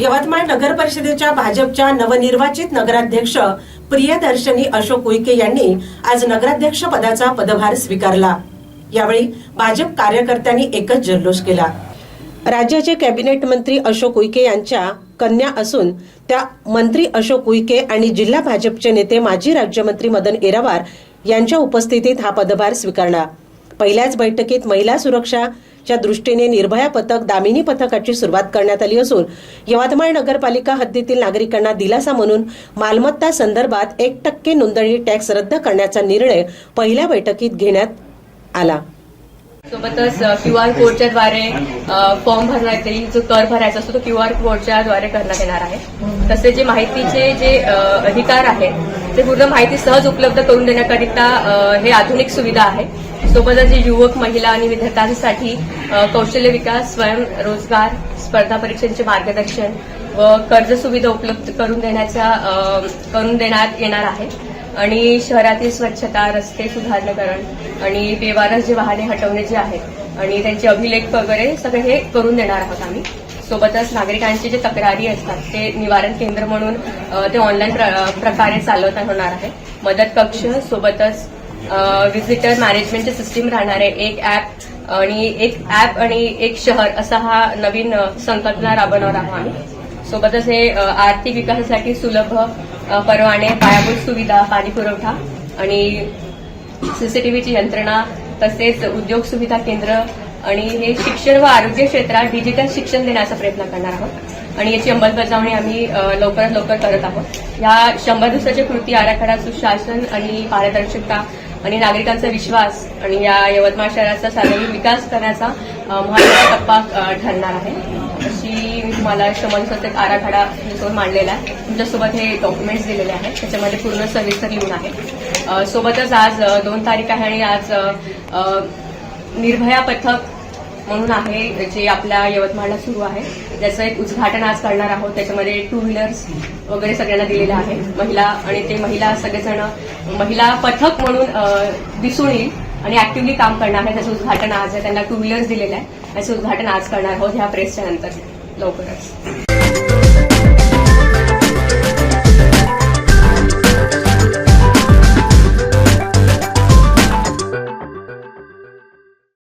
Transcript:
यवतमाळ नगर परिषदेच्या भाजपच्या नवनिर्वाचित नगराध्यक्ष प्रियदर्शनी अशोक उईके यांनी आज नगराध्यक्ष पदाचा पदभार स्वीकारला. यावेळी भाजप कार्यकर्त्यांनी एकच जल्लोष केला. राज्याचे कॅबिनेट मंत्री अशोक उईके यांच्या कन्या असून त्या मंत्री अशोक उईके आणि जिल्हा भाजपचे नेते माजी राज्यमंत्री मदन येरावार यांच्या उपस्थितीत हा पदभार स्वीकारला. पहिल्याच बैठकीत महिला सुरक्षा च्या दृष्टीने निर्भया पथक दामिनी पथकाची सुरुवात करण्यात आली असून यवतमाळ नगरपालिका हद्दीतील नागरिकांना दिलासा म्हणून मालमत्ता संदर्भात एक टक्के नोंदणी टॅक्स रद्द करण्याचा निर्णय पहिल्या बैठकीत घेण्यात आला. सोबतच क्यू आर कोडच्या द्वारे फॉर्म भरण्यात येईल जो कर भरायचा असतो तो क्यू आर कोडच्या द्वारे करण्यात येणार आहे. तसे जे माहितीचे जे अधिकार आहेत ते पूर्ण माहिती सहज उपलब्ध करून देण्याकरिता हे आधुनिक सुविधा आहे. सोबतच जे युवक महिला आणि विद्यार्थ्यांसाठी कौशल्य विकास स्वयंरोजगार स्पर्धा परीक्षांचे मार्गदर्शन व कर्ज सुविधा उपलब्ध करून देण्याचा करून देण्यात येणार आहे. आणि शहरातील स्वच्छता रस्ते सुधारणीकरण आणि बेवारस जे वाहने हटवणे जे आहेत आणि त्यांचे अभिलेख वगैरे सगळे हे करून देणार आहोत आम्ही. सोबतच नागरिकांचे जे तक्रारी असतात ते निवारण केंद्र म्हणून ते ऑनलाईन प्रकारे चालवता होणार आहे. मदत कक्ष सोबतच व्हिजिटर मॅनेजमेंटची सिस्टीम राहणार आहे. एक ॲप आणि एक ॲप आणि एक शहर असा हा नवीन संकल्पना राबवणार आहोत आम्ही. सोबतच हे आर्थिक विकासासाठी सुलभ परवाने पायाभूत सुविधा पाणी पुरवठा आणि सीसीटीव्हीची यंत्रणा तसेच उद्योग सुविधा केंद्र आणि हे शिक्षण व आरोग्य क्षेत्रात डिजिटल शिक्षण देण्याचा प्रयत्न करणार आहोत. आणि याची अंमलबजावणी आम्ही लवकरात लवकर करत आहोत. या शंभर दिवसाच्या कृती आराखडा सुशासन आणि पारदर्शकता आणि नागरिकांचा विश्वास आणि या यवतमाळ शहराचा सार्वजनिक विकास करण्याचा महत्त्वाचा टप्पा ठरणार आहे. अशी मी तुम्हाला शमनसोबत एक आराखडा मांडलेला आहे. तुमच्यासोबत हे डॉक्युमेंट्स दिलेले आहेत. त्याच्यामध्ये पूर्ण सविस्तर लिहून आहे. सोबतच आज दोन तारीख आहे आणि आज निर्भया पथक म्हणून आहे जे आपल्या यवतमाळला सुरू आहे ज्याचं एक उद्घाटन आज करणार आहोत. त्याच्यामध्ये टू व्हीलर्स वगैरे सगळ्यांना दिलेलं आहे. महिला आणि ते महिला सगळेजण महिला पथक म्हणून दिसून येईल आणि ऍक्टिव्हली काम करणार आहे. त्याचं उद्घाटन आज आहे. त्यांना टू व्हीलर्स दिलेलं आहे. त्याचं उद्घाटन आज करणार आहोत ह्या प्रेसच्या नंतर. लवकरच.